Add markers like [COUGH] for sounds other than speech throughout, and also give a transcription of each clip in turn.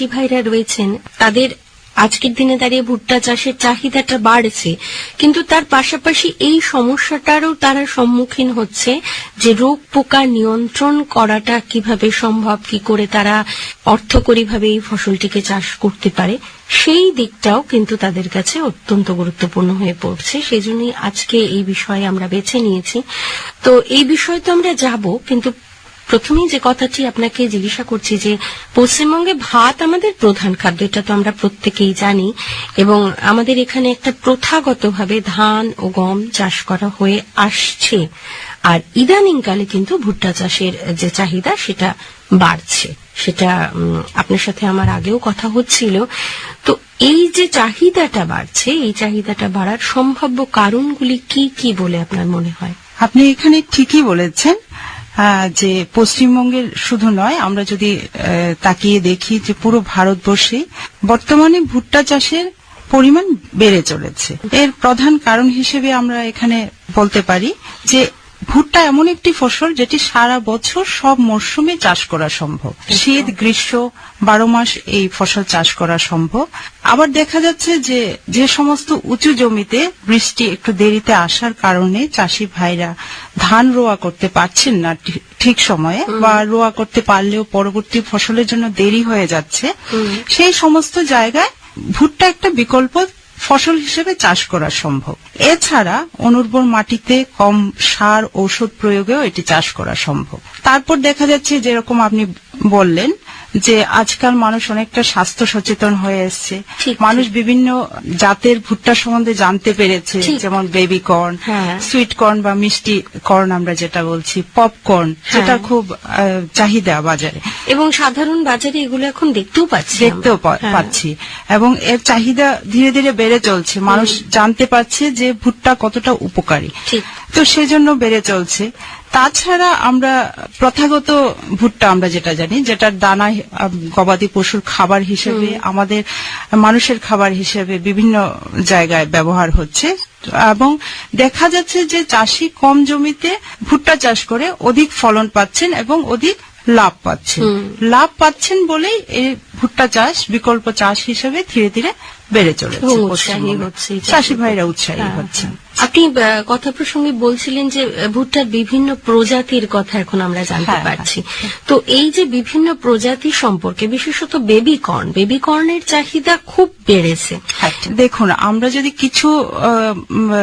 চাষি ভাইরা রয়েছেন, তাদের আজকের দিনে দাঁড়িয়ে ভুট্টা চাষের চাহিদাটা বাড়ছে, কিন্তু তার পাশাপাশি এই সমস্যাটারও তারা সম্মুখীন হচ্ছে যে রোগ পোকা নিয়ন্ত্রণ করাটা কীভাবে সম্ভব, কি করে তারা অর্থকরীভাবে এই ফসলটিকে চাষ করতে পারে, সেই দিকটাও কিন্তু তাদের কাছে অত্যন্ত গুরুত্বপূর্ণ হয়ে পড়ছে, সেজন্যই আজকে এই বিষয়ে আমরা বেছে নিয়েছি। তো এই বিষয়ে তো আমরা যাব, কিন্তু প্রথমেই যে কথাটি আপনাকে জিজ্ঞাসা করছি যে, পশ্চিমবঙ্গে ভাত আমাদের প্রধান খাদ্য, এটা তো আমরা প্রত্যেকেই জানি, এবং আমাদের এখানে একটা প্রথাগতভাবে ধান ও গম চাষ করা হয়ে আসছে, আর ইদানিংকালে কিন্তু ভুট্টা চাষের যে চাহিদা, সেটা বাড়ছে। সেটা আপনার সাথে আমার আগেও কথা হচ্ছিল। তো এই যে চাহিদাটা বাড়ছে, এই চাহিদাটা বাড়ার সম্ভাব্য কারণগুলি কি কি বলে আপনার মনে হয়? আপনি এখানে ঠিকই বলেছেন। যে পশ্চিমবঙ্গের শুধু নয়, আমরা যদি তাকিয়ে দেখি যে পুরো ভারতবর্ষে বর্তমানে ভুট্টা চাষের পরিমাণ বেড়ে চলেছে। এর প্রধান কারণ হিসেবে আমরা এখানে বলতে পারি যে ভুট্টা এমন একটি ফসল যেটি সারা বছর সব মরশুমে চাষ করা সম্ভব। শীত গ্রীষ্ম বারো মাস এই ফসল চাষ করা সম্ভব। আবার দেখা যাচ্ছে যে যে সমস্ত উঁচু জমিতে বৃষ্টি একটু দেরিতে আসার কারণে চাষি ভাইরা ধান রোয়া করতে পারছেন না ঠিক সময়ে বা রোয়া করতে পারলেও পরবর্তী ফসলের জন্য দেরি হয়ে যাচ্ছে। সেই সমস্ত জায়গায় ভুট্টা একটা বিকল্প ফসল হিসেবে চাষ করা সম্ভব। এছাড়া অনুর্বর মাটিতে কম সার ঔষধ প্রয়োগেও এটি চাষ করা সম্ভব। তারপর দেখা যাচ্ছে, যেরকম আপনি বললেন যে আজকাল মানুষ অনেকটা স্বাস্থ্য সচেতন হয়ে এসছে। মানুষ বিভিন্ন জাতের ভুট্টা সম্বন্ধে জানতে পেরেছে যেমন বেবি কর্ন। সুইট কর্ন বা মিষ্টি কর্ন আমরা যেটা বলছি পপকর্ন যেটা হ্যাঁ। খুব আহ, চাহিদা বাজারে। এবং সাধারণ বাজারে এগুলো এখন দেখতেও পাচ্ছি দেখতেও হ্যাঁ। পাচ্ছি। এবং এর চাহিদা ধীরে ধীরে বেড়ে চলছে। মানুষ জানতে পারছে যে ভুট্টা কতটা উপকারী। তো সেজন্য বেড়ে চলছে। তাছাড়া আমরা প্রথাগত ভুট্টা আমরা যেটা জানি যেটার দানা গবাদি পশুর খাবার হিসেবে আমাদের মানুষের খাবার হিসেবে বিভিন্ন জায়গায় ব্যবহার হচ্ছে। এবং দেখা যাচ্ছে যে চাষি কম জমিতে ভুট্টা চাষ করে অধিক ফলন পাচ্ছেন এবং অধিক লাভ পাচ্ছেন। লাভ পাচ্ছেন বলেই এই ভুট্টা চাষ বিকল্প চাষ হিসেবে ধীরে ধীরে বেড়ে চলেছে চাষি ভাইরা উৎসাহী হ্যাঁ, হচ্ছে হ্যাঁ। আপনি কথা প্রসঙ্গে বলছিলেন যে ভুট্টার বিভিন্ন প্রজাতির কথা এখন আমরা জানতে হ্যাঁ, পারছি তো এই যে বিভিন্ন প্রজাতি সম্পর্কে বিশেষত বেবি কর্ন বেবি কর্নের চাহিদা খুব বেড়েছে দেখুন আমরা যদি কিছু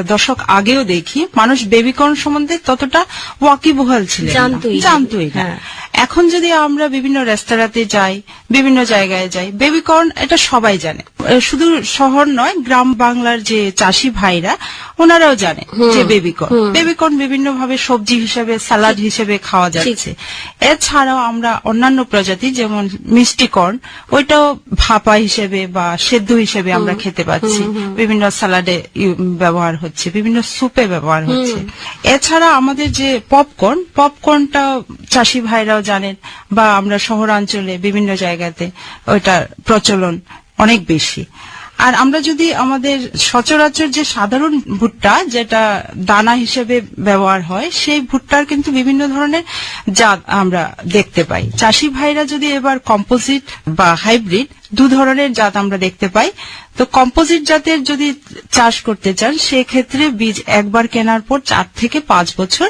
দশক আগেও দেখি মানুষ বেবিকর্ন সম্বন্ধে ততটা ওয়াকিবহাল ছিলেন না। জানতোই না। জানতোই হ্যাঁ। এখন যদি আমরা বিভিন্ন রেস্তোরাঁতে যাই বিভিন্ন জায়গায় যাই বেবিকর্ন এটা সবাই জানে শুধু শহর নয় গ্রাম বাংলার যে চাষি ভাইরা ওনারাও জানে যে বেবিকর্ন। বেবিকর্ন বিভিন্ন ভাবে সবজি হিসেবে সালাদ হিসেবে খাওয়া যাচ্ছে। এছাড়াও আমরা অন্যান্য প্রজাতি যেমন মিষ্টি কর্ন ওইটাও ভাপা হিসেবে বা সেদ্ধ হিসেবে আমরা খেতে পাচ্ছি। বিভিন্ন সালাডে ব্যবহার হচ্ছে বিভিন্ন সুপে ব্যবহার হচ্ছে। এছাড়া আমাদের যে পপকর্ন পপকর্নটা চাষি ভাইরাও জানেন বা আমরা শহরাঞ্চলে বিভিন্ন জায়গাতে ওইটার প্রচলন অনেক বেশি। আর আমরা যদি আমাদের সচরাচর যে সাধারণ ভুট্টা, যেটা দানা হিসেবে ব্যবহার হয়, সেই ভুট্টার কিন্তু বিভিন্ন ধরনের জাত আমরা দেখতে পাই। চাষি ভাইরা যদি এবার কম্পোজিট বা হাইব্রিড দু ধরনের জাত আমরা দেখতে পাই, তো কম্পোজিট জাতের যদি চাষ করতে চান, সেক্ষেত্রে বীজ একবার কেনার পর চার থেকে পাঁচ বছর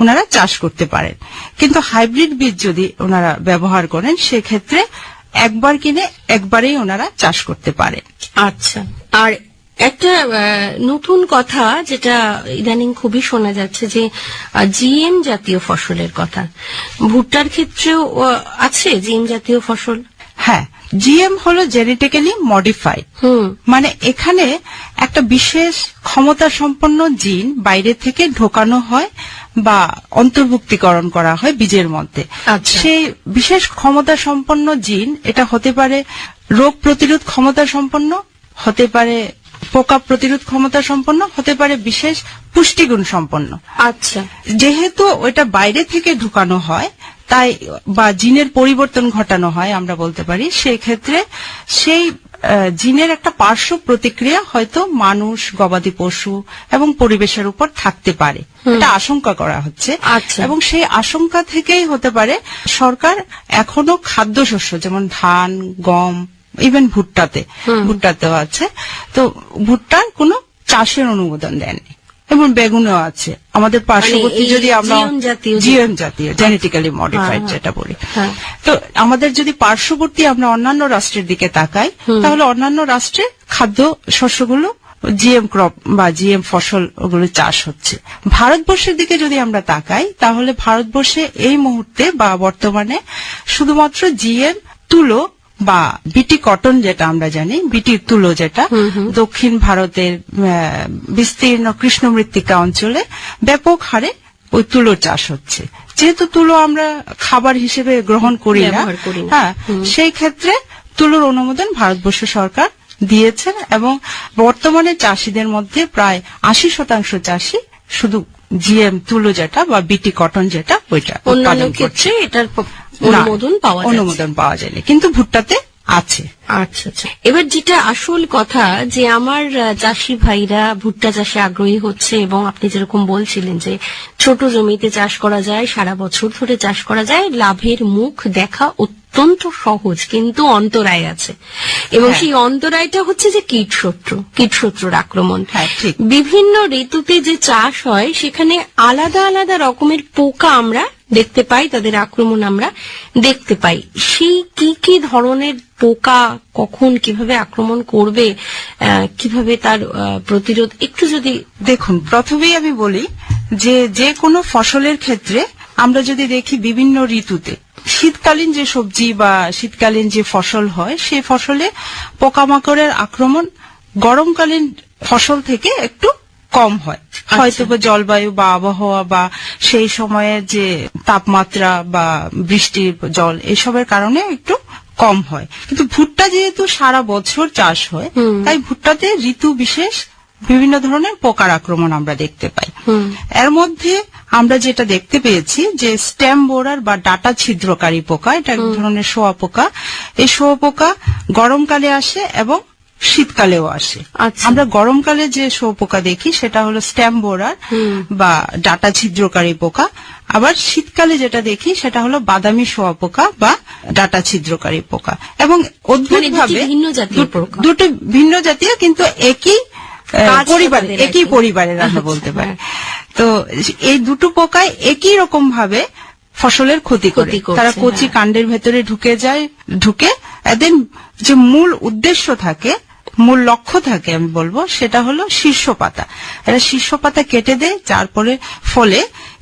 ওনারা চাষ করতে পারেন। কিন্তু হাইব্রিড বীজ যদি ওনারা ব্যবহার করেন, সেক্ষেত্রে একবার কিনে একবারেই ওনারা চাষ করতে পারেন। আচ্ছা। আর একটা নতুন কথা যেটা ইদানিং খুবই শোনা যাচ্ছে যে জিএম জাতীয় ফসলের কথা। ভুট্টার ক্ষেত্রেও আছে জিএম জাতীয় ফসল? হ্যাঁ জিএম হলো জেনেটিক্যালি মডিফাইড। মানে এখানে একটা বিশেষ ক্ষমতা সম্পন্ন জিন বাইরে থেকে ঢোকানো হয় বা অন্তর্ভুক্তিকরণ করা হয় বীজের মধ্যে। আচ্ছা। সেই বিশেষ ক্ষমতা সম্পন্ন জিন এটা হতে পারে রোগ প্রতিরোধ ক্ষমতা সম্পন্ন হতে পারে পোকা প্রতিরোধ ক্ষমতা সম্পন্ন হতে পারে বিশেষ পুষ্টিগুণ সম্পন্ন। আচ্ছা। যেহেতু ওইটা বাইরে থেকে ঢুকানো হয় তাই বা জিনের পরিবর্তন ঘটানো হয় আমরা বলতে পারি সেই ক্ষেত্রে সেই জিনের একটা পার্শ্ব প্রতিক্রিয়া হয়তো মানুষ গবাদি পশু এবং পরিবেশের উপর থাকতে পারে। এটা আশঙ্কা করা হচ্ছে। আচ্ছা। এবং সেই আশঙ্কা থেকেই হতে পারে সরকার এখনও খাদ্যশস্য যেমন ধান গম ইভেন ভুট্টাতে। ভুট্টাতেও আছে। তো ভুট্টার কোনো চাষের অনুমোদন দেননি এবং বেগুনও আছে। আমাদের পার্শ্ববর্তী মানে যদি আমরা জিএম জাতীয় জেনেটিক্যালি মডিফাইড হ্যাঁ, যেটা বলি। হ্যাঁ। তো আমাদের যদি পার্শ্ববর্তী আমরা অন্যান্য রাষ্ট্রের দিকে তাকাই তাহলে অন্যান্য রাষ্ট্রে খাদ্য শস্যগুলো জিএম ক্রপ বা জিএম ফসল ওগুলো চাষ হচ্ছে। ভারতবর্ষের দিকে যদি আমরা তাকাই তাহলে ভারতবর্ষে এই মুহূর্তে বা বর্তমানে শুধুমাত্র জিএম তুলো বা বিটি কটন যেটা আমরা জানি বিটির তুলো যেটা দক্ষিণ ভারতের বিস্তীর্ণ কৃষ্ণ মৃত্তিকা অঞ্চলে ব্যাপক হারে ওই তুলো চাষ হচ্ছে। যেহেতু তুলো আমরা খাবার হিসেবে গ্রহণ করি করি না। হ্যাঁ সেই ক্ষেত্রে তুলোর অনুমোদন ভারতবর্ষ সরকার দিয়েছেন এবং বর্তমানে চাষিদের মধ্যে প্রায় আশি শতাংশ চাষি শুধু জিএম তুলো যেটা বা বিটি কটন যেটা ওইটা অন্যান্য ক্ষেত্রে এটার অনুমোদন পাওয়া অনুমোদন পাওয়া যায়নি। কিন্তু ভুট্টাতে আছে। আচ্ছা আচ্ছা। এবার যেটা আসল কথা যে আমার চাষি ভাইরা ভুট্টা চাষে আগ্রহী হচ্ছে এবং আপনি যেরকম বলছিলেন যে ছোট জমিতে চাষ করা যায় সারা বছর ধরে চাষ করা যায় লাভের মুখ দেখা অত্যন্ত সহজ কিন্তু অন্তরায় আছে এবং হ্যাঁ। সেই অন্তরায়টা হচ্ছে যে কীটশত্রু কীটশত্রুর আক্রমণ হ্যাঁ। বিভিন্ন ঋতুতে যে চাষ হয় সেখানে আলাদা আলাদা রকমের পোকা আমরা দেখতে পাই তাদের আক্রমণ আমরা দেখতে পাই সেই কি কি ধরনের পোকা কখন কীভাবে আক্রমণ করবে আহ, কীভাবে তার প্রতিরোধ একটু যদি দেখুন প্রথমেই আমি বলি যে যে কোনো ফসলের ক্ষেত্রে আমরা যদি দেখি বিভিন্ন ঋতুতে শীতকালীন যে সবজি বা শীতকালীন যে ফসল হয় সেই ফসলে পোকামাকড়ের আক্রমণ গরমকালীন ফসল থেকে একটু কম হয়। হয়তো বা জলবায়ু বা আবহাওয়া বা সেই সময়ে যে তাপমাত্রা বা বৃষ্টির জল এসবের কারণে একটু কম হয়। কিন্তু ভুট্টা যেহেতু সারা বছর চাষ হয় তাই ভুট্টাতে ঋতু বিশেষ বিভিন্ন ধরনের পোকার আক্রমণ আমরা দেখতে পাই। এর মধ্যে আমরা যেটা দেখতে পেয়েছি যে স্টেম বোরার বা ডাটা ছিদ্রকারী পোকা এটা এক ধরনের শোয়া পোকা। এই শোয়া পোকা গরমকালে আসে এবং শীতকালেও আসে। আচ্ছা। আমরা গরমকালে যে পোকা দেখি সেটা হলো স্ট্যাম্প বোরার বা ডাটা ছিদ্রকারী পোকা। আবার শীতকালে যেটা দেখি সেটা হলো বাদামি শোয়া পোকা বা ডাটা ছিদ্রকারী পোকা। এবং অদ্ভুত মানে ভাবে ভিন্ন জাতীয় পোকা। দুটো ভিন্ন জাতীয় কিন্তু একই তাদের একই। পরিবারের আমরা আচ্ছা, বলতে পারি। তো এই দুটো পোকায় একই রকম ভাবে ফসলের ক্ষতি করে তারা কচি হ্যাঁ। কাণ্ডের ভেতরে ঢুকে যায় ঢুকে এদের যে মূল উদ্দেশ্য থাকে মূল লক্ষ্য থাকে আমি বলব সেটা হলো শীর্ষ পাতা এরা শীর্ষ পাতা কেটে দেয় তারপরে ফলে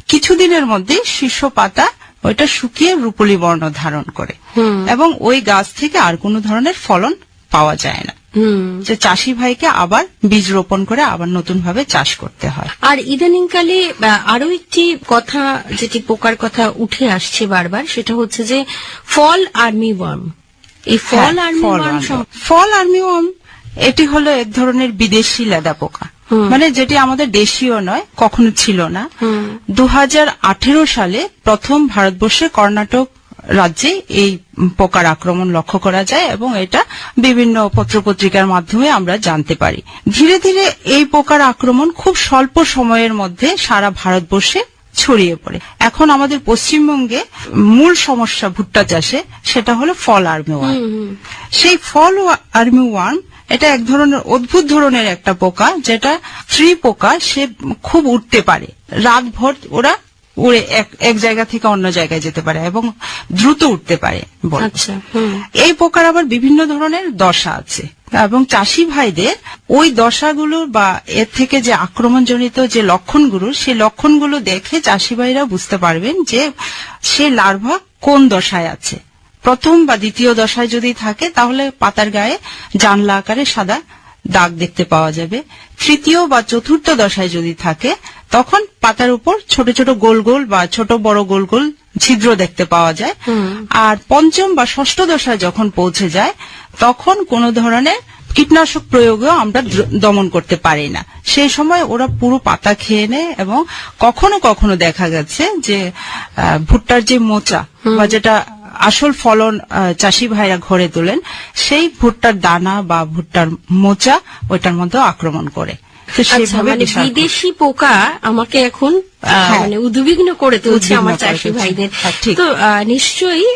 কিছুদিনের মধ্যে শীর্ষ পাতা ওইটা শুকিয়ে রূপলি বর্ণ ধারণ করে এবং ওই গাছ থেকে আর কোনো ধরনের ফলন পাওয়া যায় না যে চাষি ভাইকে আবার বীজ রোপণ করে আবার নতুন ভাবে চাষ করতে হয়। আর ইদানিংকালে আরও একটি কথা যেটি পোকার কথা উঠে আসছে বারবার সেটা হচ্ছে যে ফল আর্মি ওয়ার্ম। এই ফল হ্যাঁ, army fall worm army- fall armyworm এটি হলো এক ধরনের বিদেশি লেদা পোকা। মানে যেটি আমাদের দেশীয় নয় কখনো ছিল না। দু হাজার আঠেরো সালে প্রথম ভারতবর্ষে কর্ণাটক রাজ্যে এই পোকার আক্রমণ লক্ষ্য করা যায় এবং এটা বিভিন্ন পত্রপত্রিকার মাধ্যমে আমরা জানতে পারি। ধীরে ধীরে এই পোকার আক্রমণ খুব স্বল্প সময়ের মধ্যে সারা ভারতবর্ষে ছড়িয়ে পড়ে। এখন আমাদের পশ্চিমবঙ্গে মূল সমস্যা ভুট্টা চাষে সেটা হলো ফল আর্মি ওয়ার্ম সেই ফল আর্মি ওয়ার্ম এটা এক ধরনের অদ্ভুত ধরনের একটা পোকা যেটা স্ত্রী পোকা সে খুব উঠতে পারে। রাতভর ওরা উড়ে এক জায়গা থেকে অন্য জায়গায় যেতে পারে এবং দ্রুত উঠতে পারে। আচ্ছা এই পোকার আবার বিভিন্ন ধরনের দশা আছে এবং চাষি ভাইদের ওই দশাগুলো বা এর থেকে যে আক্রমণজনিত যে লক্ষণগুলো সেই লক্ষণগুলো দেখে চাষি ভাইরা বুঝতে পারবেন যে সে লার্ভা কোন দশায় আছে প্রথম বা দ্বিতীয় দশায় যদি থাকে তাহলে পাতার গায়ে জানলা আকারে সাদা দাগ দেখতে পাওয়া যাবে। তৃতীয় বা চতুর্থ দশায় যদি থাকে তখন পাতার উপর ছোট ছোট গোল গোল বা ছোট বড় গোল গোল ছিদ্র দেখতে পাওয়া যায়। আর পঞ্চম বা ষষ্ঠ দশায় যখন পৌঁছে যায় তখন কোন ধরনের কীটনাশক প্রয়োগেও আমরা দমন করতে পারি না। সেই সময় ওরা পুরো পাতা খেয়ে নেয় এবং কখনো কখনো দেখা গেছে যে ভুট্টার যে মোচা বা যেটা আসল ফলন চাষি ভাইরা ঘরে তোলেন, সেই ভুট্টার দানা বা ভুট্টার মোচা ওইটার মধ্যে আক্রমণ করে। মানে বিশাল- বিদেশি পোকা আমাকে এখন হ্যাঁ। মানে উদ্বিগ্ন করে তুলছে আমার চাষি। ভাইদের হ্যাঁ, ঠিক। তো নিশ্চয়ই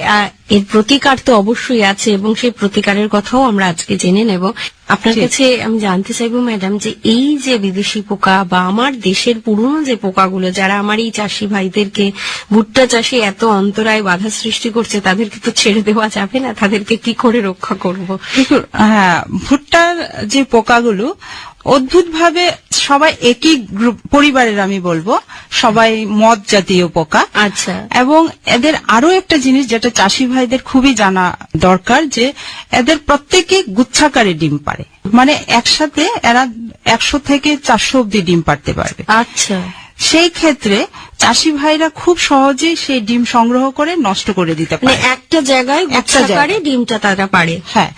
এর প্রতিকার তো অবশ্যই আছে এবং সেই প্রতিকারের কথাও আমরা আজকে জেনে নেব আপনার কাছে আমি জানতে চাইব ম্যাডাম যে এই যে বিদেশি পোকা বা আমার দেশের পুরনো যে পোকাগুলো যারা আমার এই চাষি ভাইদেরকে ভুট্টা চাষে এত অন্তরায় বাধা সৃষ্টি করছে তাদেরকে তো ছেড়ে দেওয়া যাবে না তাদেরকে কি করে রক্ষা করব হ্যাঁ ভুট্টার যে পোকাগুলো অদ্ভুত ভাবে সবাই একই গ্রুপ পরিবারের আমি বলব সবাই মদ জাতীয় পোকা। আচ্ছা। এবং এদের আরও একটা জিনিস যেটা চাষি ভাইদের খুবই জানা দরকার যে এদের প্রত্যেকে গুচ্ছাকারে ডিম পারে মানে একসাথে এরা একশো থেকে চারশো অব্দি ডিম পারতে পারবে। আচ্ছা। সেই ক্ষেত্রে চাষি ভাইরা খুব সহজেই সেই ডিম সংগ্রহ করে নষ্ট করে দিতে মানে পারে একটা জায়গায় একটা জায়গায়। ডিমটা তারা পারে হ্যাঁ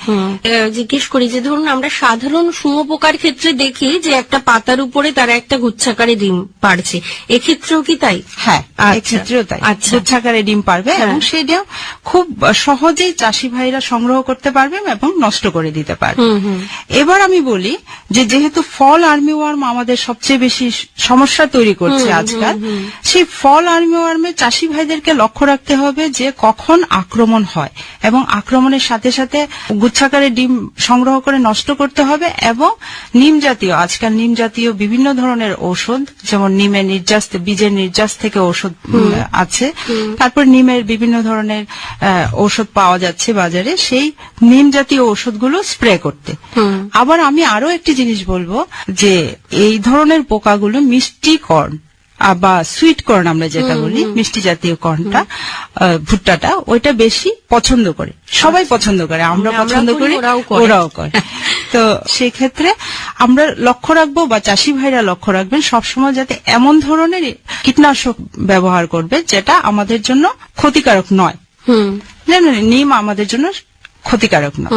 জিজ্ঞেস করি যে ধরুন আমরা সাধারণ শুঁয়োপোকার ক্ষেত্রে দেখি যে একটা পাতার উপরে তারা একটা গুচ্ছাকারে ডিম পারছে এক্ষেত্রেও কি তাই হ্যাঁ আচ্ছা। এক্ষেত্রেও তাই আচ্ছা। গুচ্ছাকারে ডিম পারবে হ্যাঁ। এবং সেই ডিম খুব সহজেই চাষি ভাইরা সংগ্রহ করতে পারবে এবং নষ্ট করে দিতে পারবে। এবার আমি বলি যে যেহেতু ফল আর্মি ওয়ার্ম আমাদের সবচেয়ে বেশি সমস্যা তৈরি করছে আজকাল সেই ফল আর্মি ওয়ার্মে চাষি ভাইদেরকে লক্ষ্য রাখতে হবে যে কখন আক্রমণ হয় এবং আক্রমণের সাথে সাথে গুচ্ছাকারে ডিম সংগ্রহ করে নষ্ট করতে হবে এবং নিম জাতীয় আজকাল নিম জাতীয় বিভিন্ন ধরনের ঔষধ যেমন নিমের নির্যাস বীজের নির্যাস থেকে ঔষধ আছে। তারপর নিমের বিভিন্ন ধরনের ঔষধ পাওয়া যাচ্ছে বাজারে সেই নিম জাতীয় ঔষধগুলো স্প্রে করতে। আবার আমি আরও একটি জিনিস বলব যে এই ধরনের পোকাগুলো মিষ্টি কর্ন বা সুইট কর্ন আমরা যেটা বলি মিষ্টি জাতীয় কর্নটা ভুট্টাটা ওইটা বেশি পছন্দ করে। সবাই পছন্দ করে আমরা পছন্দ করি, ওরাও করে। [LAUGHS] তো সেই ক্ষেত্রে আমরা লক্ষ্য রাখব বা চাষি ভাইরা লক্ষ্য রাখবেন সবসময় যাতে এমন ধরনের কীটনাশক ব্যবহার করবে যেটা আমাদের জন্য ক্ষতিকারক নয়। নিম আমাদের জন্য ক্ষতিকারক না।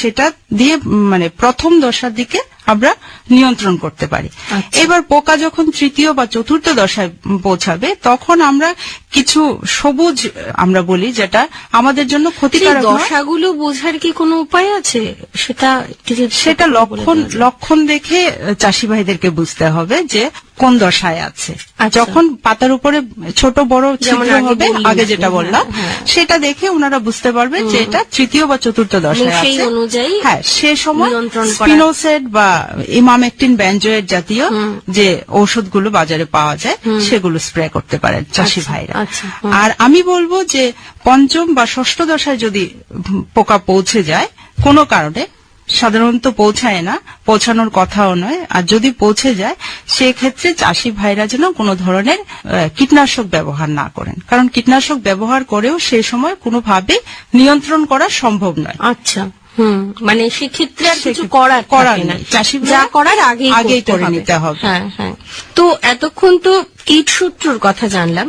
সেটা দিয়ে মানে প্রথম দশার দিকে আমরা নিয়ন্ত্রণ করতে পারি। আচ্ছা। এবার পোকা যখন তৃতীয় বা চতুর্থ দশায় পৌঁছাবে তখন আমরা কিছু সবুজ আমরা বলি যেটা আমাদের জন্য ক্ষতিকারক দশাগুলো বোঝার কি কোনো উপায় আছে? সেটা সেটা লক্ষণ লক্ষণ দেখে চাষি ভাইদেরকে বুঝতে হবে যে কোন দশায় আছে। আচ্ছা। যখন পাতার উপরে ছোট বড় ছিদ্র হবে আগে যেটা হ্যাঁ, বললাম হ্যাঁ। সেটা দেখে ওনারা বুঝতে পারবে যে এটা তৃতীয় বা চতুর্থ দশায় সেই আছে। অনুযায়ী হ্যাঁ সে সময় নিয়ন্ত্রণ বা ইমামেকটিন ব্যানজয়েড জাতীয় যে ঔষধগুলো বাজারে পাওয়া যায় সেগুলো স্প্রে করতে পারেন চাষি আচ্ছা, ভাইরা। আচ্ছা, আর আমি বলব যে পঞ্চম বা ষষ্ঠ দশায় যদি পোকা পৌঁছে যায় কোনো কারণে সাধারণত পৌঁছায় না পৌঁছানোর কথাও নয়। আর যদি পৌঁছে যায় সেক্ষেত্রে চাষি ভাইরা যেন কোনো ধরনের কীটনাশক ব্যবহার না করেন। কারণ কীটনাশক ব্যবহার করেও সে সময় কোনোভাবে নিয়ন্ত্রণ করা সম্ভব নয়। আচ্ছা। হুম মানে সেক্ষেত্রে আর কিছু করার করার না। যা করার আগেই আগেই করে নিতে হবে। হ্যাঁ হ্যাঁ। তো এতক্ষণ তো কীটশত্রুর কথা জানলাম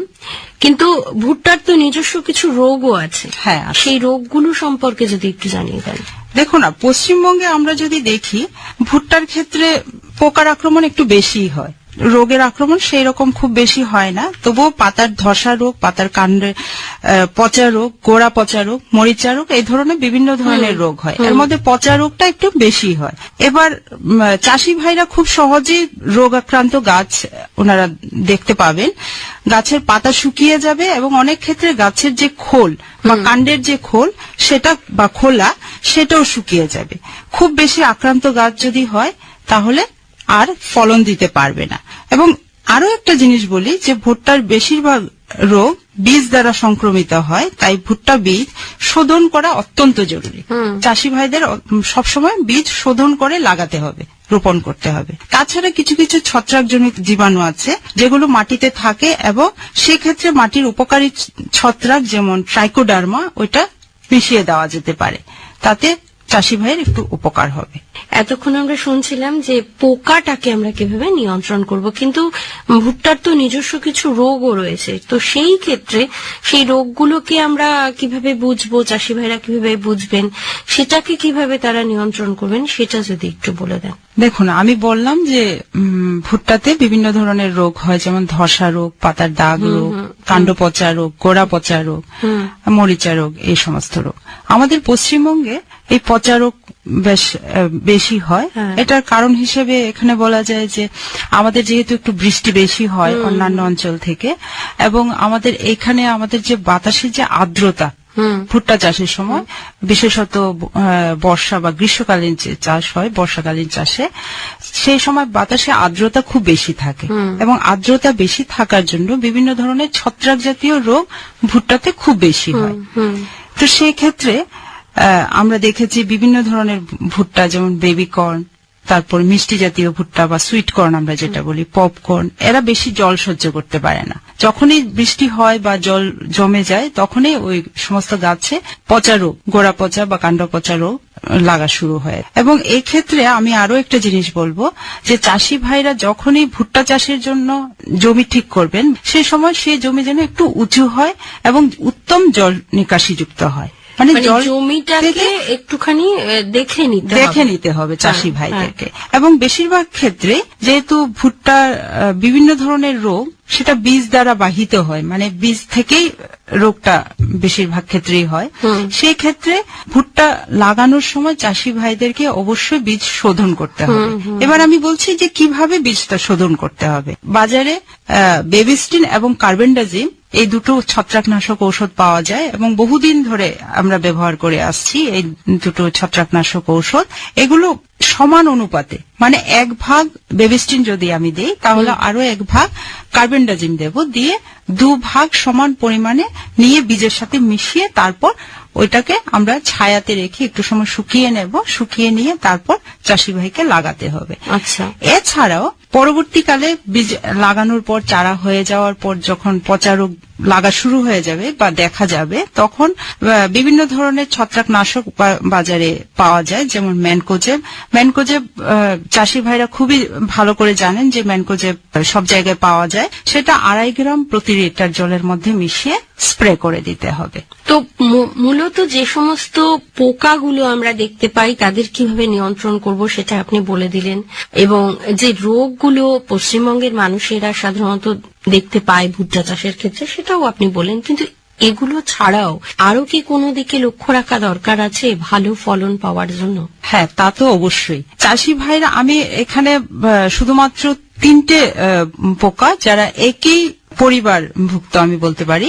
কিন্তু ভুট্টার তো নিজস্ব কিছু রোগও আছে। হ্যাঁ সেই রোগগুলো সম্পর্কে যদি একটু জানিয়ে দেন। দেখো না পশ্চিমবঙ্গে আমরা যদি দেখি ভুট্টার ক্ষেত্রে পোকার আক্রমণ একটু বেশি হয়। রোগের আক্রমণ সেই রকম খুব বেশি হয় না। তবুও পাতার ধসা রোগ পাতার কাণ্ডে পচা রোগ গোড়া পচা রোগ মরিচা রোগ এই ধরনের বিভিন্ন ধরনের রোগ হয়। এর মধ্যে পচা রোগটা একটু বেশি হয়। এবার চাষি ভাইরা খুব সহজেই রোগ আক্রান্ত গাছ ওনারা দেখতে পাবেন। গাছের পাতা শুকিয়ে যাবে এবং অনেক ক্ষেত্রে গাছের যে খোল বা কাণ্ডের যে খোল সেটা বা খোলা সেটাও শুকিয়ে যাবে। খুব বেশি আক্রান্ত গাছ যদি হয় তাহলে আর ফলন দিতে পারবে না। এবং আরও একটা জিনিস বলি যে ভুট্টার বেশিরভাগ রোগ বীজ দ্বারা সংক্রমিত হয় তাই ভুট্টা বীজ শোধন করা অত্যন্ত জরুরি। চাষি ভাইদের সবসময় বীজ শোধন করে লাগাতে হবে রোপণ করতে হবে। তাছাড়া কিছু কিছু ছত্রাকজনিত জীবাণু আছে যেগুলো মাটিতে থাকে এবং সেক্ষেত্রে মাটির উপকারী ছত্রাক যেমন ট্রাইকোডার্মা ওইটা মিশিয়ে দেওয়া যেতে পারে। তাতে চাষি ভাইয়ের একটু উপকার হবে। এতক্ষণ আমরা শুনছিলাম যে পোকাটাকে আমরা কীভাবে নিয়ন্ত্রণ করব কিন্তু ভুট্টার তো নিজস্ব কিছু রোগও রয়েছে। তো সেই ক্ষেত্রে সেই রোগগুলোকে আমরা কীভাবে বুঝব চাষি ভাইরা কীভাবে বুঝবেন সেটাকে কীভাবে তারা নিয়ন্ত্রণ করবেন সেটা যদি একটু বলে দেন। দেখুন আমি বললাম যে ভুট্টাতে বিভিন্ন ধরনের রোগ হয় যেমন ধসা রোগ পাতার দাগ রোগ কাণ্ড পচা রোগ গোড়া পচা রোগ মরিচা রোগ এই সমস্ত রোগ। আমাদের পশ্চিমবঙ্গে এই পচা রোগ বেশ বেশি হয়। হ্যাঁ। এটার কারণ হিসেবে এখানে বলা যায় যে আমাদের যেহেতু একটু বৃষ্টি বেশি হয় অন্যান্য অঞ্চল থেকে এবং আমাদের এখানে আমাদের যে বাতাসের যে আর্দ্রতা ভুট্টা চাষের সময় বিশেষত বর্ষা বা গ্রীষ্মকালীন যে চাষ হয় বর্ষাকালীন চাষে সেই সময় বাতাসে আর্দ্রতা খুব বেশি থাকে। এবং আর্দ্রতা বেশি থাকার জন্য বিভিন্ন ধরনের ছত্রাক জাতীয় রোগ ভুট্টাতে খুব বেশি হয়। তো সেই ক্ষেত্রে আমরা দেখেছি বিভিন্ন ধরনের ভুট্টা, যেমন বেবি কর্ন তারপর মিষ্টি জাতীয় ভুট্টা বা সুইট কর্ন আমরা যেটা বলি পপকর্ন এরা বেশি জল সহ্য করতে পারে না। যখনই বৃষ্টি হয় বা জল জমে যায়, তখনই ওই সমস্ত গাছে পচা রোগ, গোড়া পচা বা কাণ্ড পচা রোগ লাগা শুরু হয়। এবং ক্ষেত্রে আমি আরও একটা জিনিস বলব, যে চাষি ভাইরা যখনই ভুট্টা চাষের জন্য জমি ঠিক করবেন, সে সময় সেই জমি যেন একটু উঁচু হয় এবং উত্তম জল নিকাশি যুক্ত হয়। মানে মানে জমিটাকে একটুখানি দেখে নিতে হবে। দেখে নিতে হবে চাষি হ্যাঁ, ভাইদেরকে এবং বেশিরভাগ ক্ষেত্রে যেহেতু ভুট্টার বিভিন্ন ধরনের রোগ সেটা বীজ দ্বারা বাহিত হয়। মানে বীজ থেকেই রোগটা বেশিরভাগ ক্ষেত্রেই হয়। সেই ক্ষেত্রে ভুট্টা লাগানোর সময় চাষি ভাইদেরকে অবশ্যই বীজ শোধন করতে হবে। এবার আমি বলছি যে কীভাবে বীজটা শোধন করতে হবে। বাজারে বেবিস্টিন এবং কার্বেন্ডাজিম এই দুটো ছত্রাকনাশক ঔষধ পাওয়া যায় এবং বহুদিন ধরে আমরা ব্যবহার করে আসছি এই দুটো ছত্রাকনাশক ঔষধ। এগুলো সমান অনুপাতে মানে এক ভাগ বেবিস্টিন যদি আমি দিই তাহলে আরও এক ভাগ কার্বেন্ডাজিম দেব দিয়ে দু ভাগ সমান পরিমাণে নিয়ে বীজের সাথে মিশিয়ে তারপর ওইটাকে আমরা ছায়াতে রেখে একটু সময় শুকিয়ে নেব শুকিয়ে নিয়ে তারপর চাষি ভাইকে লাগাতে হবে। আচ্ছা। এছাড়াও পরবর্তীকালে বীজ লাগানোর পর, চারা হয়ে যাওয়ার পর যখন পচা রোগ লাগা শুরু হয়ে যাবে বা দেখা যাবে, তখন বিভিন্ন ধরনের ছত্রাকনাশক বাজারে পাওয়া যায়, যেমন ম্যানকোজেব। ম্যানকোজেব চাষি ভাইরা খুবই ভালো করে জানেন যে ম্যানকোজেব সব জায়গায় পাওয়া যায়। সেটা আড়াই গ্রাম প্রতি লিটার জলের মধ্যে মিশিয়ে স্প্রে করে দিতে হবে। তো মূলত যে সমস্ত পোকাগুলো আমরা দেখতে পাই, তাদের কীভাবে নিয়ন্ত্রণ করব সেটা আপনি বলে দিলেন। এবং যে রোগগুলো পশ্চিমবঙ্গের মানুষেরা সাধারণত দেখতে পায় ভুট্টা চাষের ক্ষেত্রে সেটাও আপনি বলেন। কিন্তু এগুলো ছাড়াও আরও কি কোনো দিকে লক্ষ্য রাখা দরকার আছে ভালো ফলন পাওয়ার জন্য? হ্যাঁ তা তো অবশ্যই। চাষি ভাইরা আমি এখানে শুধুমাত্র তিনটে পোকা যারা একই পরিবার ভুক্ত আমি বলতে পারি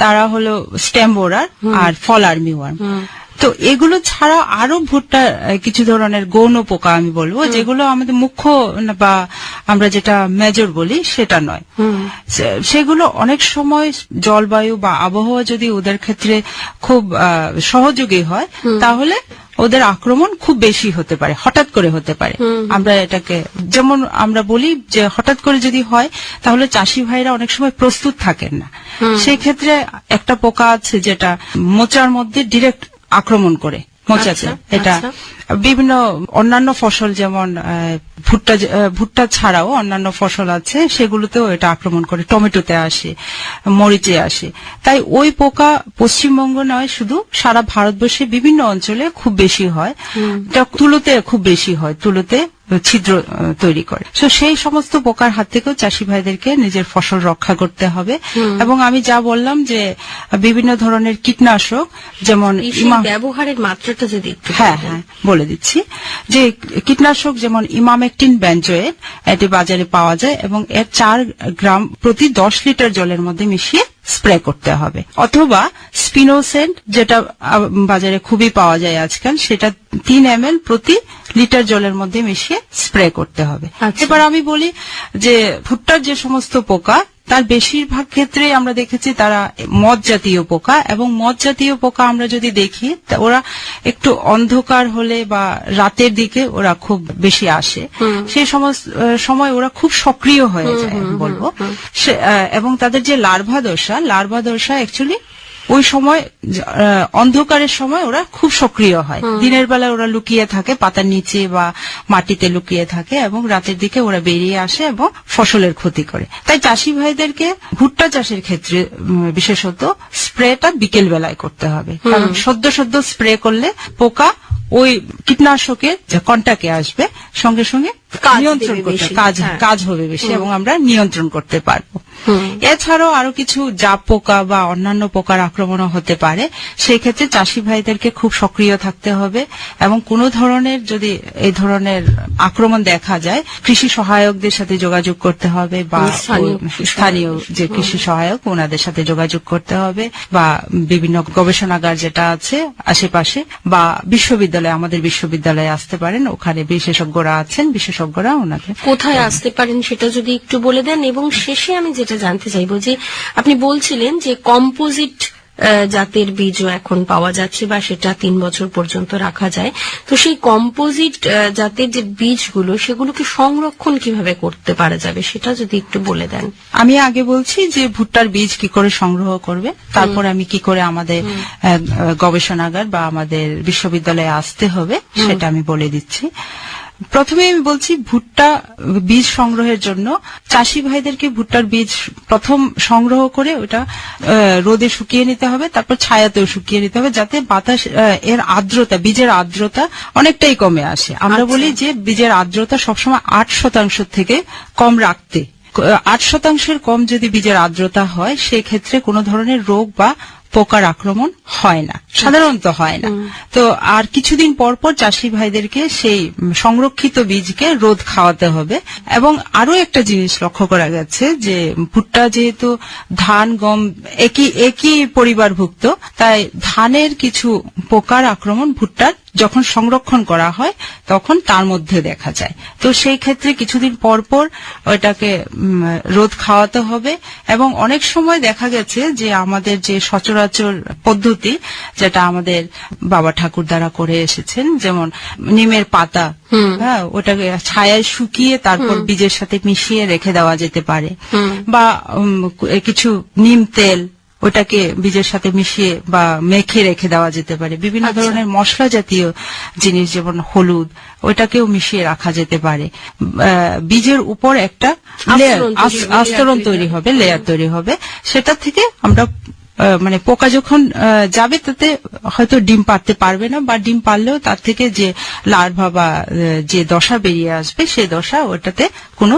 তারা হলো স্ট্যাম্প বোরার আর ফল আর্মি ওয়ার্ম। তো এগুলো ছাড়া আরও ভুট্টা কিছু ধরনের গৌণ পোকা আমি বলব যেগুলো আমাদের মুখ্য বা আমরা যেটা মেজর বলি সেটা নয়। সেগুলো অনেক সময় জলবায়ু বা আবহাওয়া যদি ওদের ক্ষেত্রে খুব সহযোগী হয় তাহলে ওদের আক্রমণ খুব বেশি হতে পারে হঠাৎ করে হতে পারে। আমরা এটাকে যেমন আমরা বলি যে হঠাৎ করে যদি হয় তাহলে চাষি ভাইরা অনেক সময় প্রস্তুত থাকেন না। সেই ক্ষেত্রে একটা পোকা আছে যেটা মোচার মধ্যে ডিরেক্ট আক্রমণ করে। মোচাতে আচ্ছা, এটা আচ্ছা। বিভিন্ন অন্যান্য ফসল যেমন ভুট্টা ভুট্টা ছাড়াও অন্যান্য ফসল আছে সেগুলোতেও এটা আক্রমণ করে। টমেটোতে আসে মরিচে আসে। তাই ওই পোকা পশ্চিমবঙ্গ নয় শুধু সারা ভারতবর্ষে বিভিন্ন অঞ্চলে খুব বেশি হয়। তুলোতে খুব বেশি হয়। তুলোতে ছিদ্র তৈরি করে। তো সেই সমস্ত পোকার হাত থেকেও চাষি ভাইদেরকে নিজের ফসল রক্ষা করতে হবে। এবং আমি যা বললাম যে বিভিন্ন ধরনের কীটনাশক যেমন ব্যবহারের মাত্রাটা যদি হ্যাঁ হ্যাঁ বলে দিচ্ছি। যে কীটনাশক যেমন ইমামেকটিন ব্যাঞ্জয়েট এটি বাজারে পাওয়া যায় এবং এর চার গ্রাম প্রতি দশ লিটার জলের মধ্যে মিশিয়ে স্প্রে করতে হবে অথবা স্পিনোসেন্ট যেটা বাজারে খুবই পাওয়া যায় আজকাল সেটা তিন এম প্রতি লিটার জলের মধ্যে মিশিয়ে স্প্রে করতে হবে আচ্ছা। এবার আমি বলি যে ভুট্টার যে সমস্ত পোকা তার বেশিরভাগ ক্ষেত্রে আমরা দেখেছি তারা মদ জাতীয় পোকা এবং মদ জাতীয় পোকা আমরা যদি দেখি ওরা একটু অন্ধকার হলে বা রাতের দিকে ওরা খুব বেশি আসে। সেই সময় ওরা খুব সক্রিয় হয়ে যায় বলব। এবং তাদের যে লার্ভা দশা লার্ভা দশা অ্যাকচুয়ালি ওই সময় অন্ধকারের সময় ওরা খুব সক্রিয় হয়। দিনের বেলা ওরা লুকিয়ে থাকে পাতার নিচে বা মাটিতে লুকিয়ে থাকে এবং রাতের দিকে ওরা বেরিয়ে আসে এবং ফসলের ক্ষতি করে। তাই চাষি ভাইদেরকে ভুট্টা চাষের ক্ষেত্রে বিশেষত স্প্রেটা বিকেল বেলায় করতে হবে। কারণ সদ্য সদ্য স্প্রে করলে পোকা ওই কীটনাশকের যে কন্টাকে আসবে সঙ্গে সঙ্গে নিয়ন্ত্রণ করতে। কাজ হ্যাঁ। কাজ হবে বেশি এবং আমরা নিয়ন্ত্রণ করতে পারব। এছাড়াও আরও কিছু জাপ পোকা বা অন্যান্য পোকার আক্রমণও হতে পারে। সেই ক্ষেত্রে চাষি ভাইদেরকে খুব সক্রিয় থাকতে হবে এবং কোনো ধরনের যদি এই ধরনের আক্রমণ দেখা যায় কৃষি সহায়কদের সাথে যোগাযোগ করতে হবে বা স্থানীয় যে কৃষি সহায়ক ওনাদের সাথে যোগাযোগ করতে হবে বা বিভিন্ন গবেষণাগার যেটা আছে আশেপাশে বা বিশ্ববিদ্যালয় আমাদের বিশ্ববিদ্যালয়ে আসতে পারেন। ওখানে বিশেষজ্ঞরা আছেন বিশেষজ্ঞরা ওনাকে কোথায় আসতে পারেন সেটা যদি একটু বলে দেন এবং শেষে আমি যেটা জানতে চাইব যে আপনি বলছিলেন যে কম্পোজিট জাতের বীজও এখন পাওয়া যাচ্ছে বা সেটা তিন বছর পর্যন্ত রাখা যায়। তো সেই কম্পোজিট জাতের যে বীজগুলো সেগুলোকে সংরক্ষণ কীভাবে করতে পারা যাবে সেটা যদি একটু বলে দেন। আমি আগে বলছি যে ভুট্টার বীজ কি করে সংগ্রহ করবে তারপর আমি কি করে আমাদের গবেষণাগার বা আমাদের বিশ্ববিদ্যালয়ে আসতে হবে সেটা আমি বলে দিচ্ছি। প্রথমে আমি বলছি ভুট্টা বীজ সংগ্রহের জন্য। চাষি ভাইদেরকে ভুট্টার বীজ প্রথম সংগ্রহ করে ওটা রোদে শুকিয়ে নিতে হবে তারপর ছায়াতেও শুকিয়ে নিতে হবে যাতে বাতাস এর আর্দ্রতা বীজের আর্দ্রতা অনেকটাই কমে আসে। আমরা বলি যে বীজের আর্দ্রতা সবসময় আট শতাংশ থেকে কম রাখতে। আট শতাংশের কম যদি বীজের আর্দ্রতা হয় সেক্ষেত্রে কোনো ধরনের রোগ বা পোকার আক্রমণ হয় না। সাধারণত হয় না। তো আর কিছুদিন পর পর চাষি ভাইদেরকে সেই সংরক্ষিত বীজকে রোদ খাওয়াতে হবে। এবং আরও একটা জিনিস লক্ষ্য করা গেছে যে ভুট্টা যেহেতু ধান গম একই একই পরিবারভুক্ত তাই ধানের কিছু পোকার আক্রমণ ভুট্টার যখন সংরক্ষণ করা হয় তখন তার মধ্যে দেখা যায়। তো সেই ক্ষেত্রে কিছুদিন পর পর ওইটাকে উম, রোদ খাওয়াতে হবে এবং অনেক সময় দেখা গেছে যে আমাদের যে সচরাচর পদ্ধতি যেটা আমাদের বাবা ঠাকুর দ্বারা করে এসেছেন যেমন নিমের পাতা হ্যাঁ ওটাকে ছায়ায় শুকিয়ে তারপর বীজের সাথে মিশিয়ে রেখে দেওয়া যেতে পারে। বা কিছু নিম তেল ওটাকে বীজের সাথে মিশিয়ে বা মেখে রেখে দেওয়া যেতে পারে। বিভিন্ন ধরনের মশলা জাতীয় জিনিস যেমন হলুদ ওটাকেও মিশিয়ে রাখা যেতে পারে। বীজের উপর একটা আস্তরণ তৈরি হবে, লেয়ার তৈরি হবে। সেটা থেকে আমরা মানে পোকা যখন আহ, যাবে তাতে হয়তো ডিম পারতে পারবে না বা ডিম পারলেও তার থেকে যে লার্ভা বা যে দশা বেরিয়ে আসবে সে দশা ওটাতে কোনো